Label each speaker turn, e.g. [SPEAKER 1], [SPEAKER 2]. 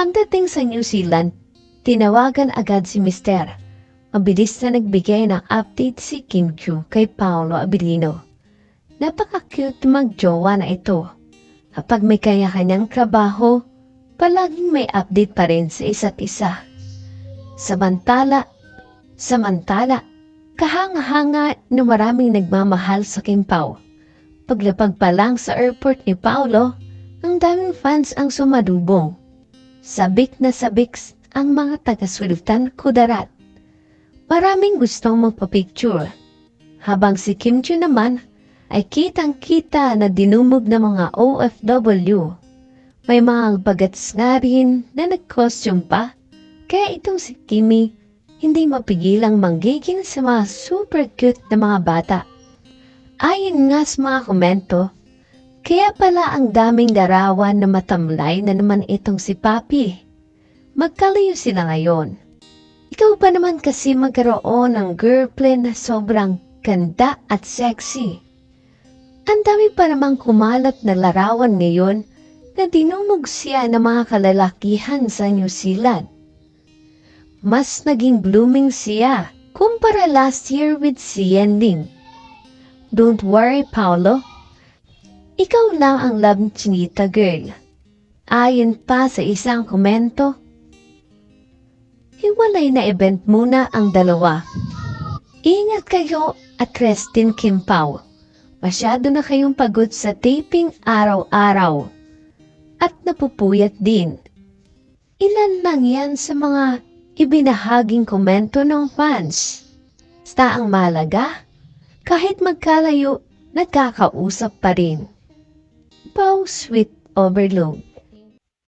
[SPEAKER 1] Pagdating sa New Zealand, tinawagan agad si Mister. Mabilis na nagbigay ng update si Kim Chu kay Paolo Abilino. Napaka-cute magjowa na ito. Kapag may kanya-kanyang trabaho, palaging may update pa rin sa isa't isa. Samantala, samantala, kahanga-hanga na maraming nagmamahal sa Kim Pao. Paglapag pa lang sa airport ni Paolo, ang daming fans ang sumadubong. Sabik na sabik ang mga taga-sultan kudarat. Maraming gustong magpa-picture. Habang si Kim Chu naman ay kitang-kita na dinumog ng mga OFW. May mga bagats nga rin na nag-costume pa. Kaya itong si Kimi hindi mapigilang manggigil sa mga super cute na mga bata. Ayon nga sa mga komento, kaya pala ang daming larawan na matamlay na naman itong si Papi. Magkalayo sila ngayon. Ikaw pa naman kasi magkaroon ng girlfriend na sobrang ganda at sexy. Ang dami pa namang kumalat na larawan ngayon na dinumog siya ng mga kalalakihan sa New Zealand. Mas naging blooming siya kumpara last year with si Yenling. Don't worry, Paolo. Ikaw lang ang love chinita girl. Ayon pa sa isang komento, hiwalay na event muna ang dalawa. Ingat kayo at Restin Kim Pao. Masyado na kayong pagod sa taping araw-araw. At napupuyat din. Ilan lang yan sa mga ibinahaging komento ng fans. Basta ang malaga, kahit magkalayo, nagkakausap pa rin. pose with overload.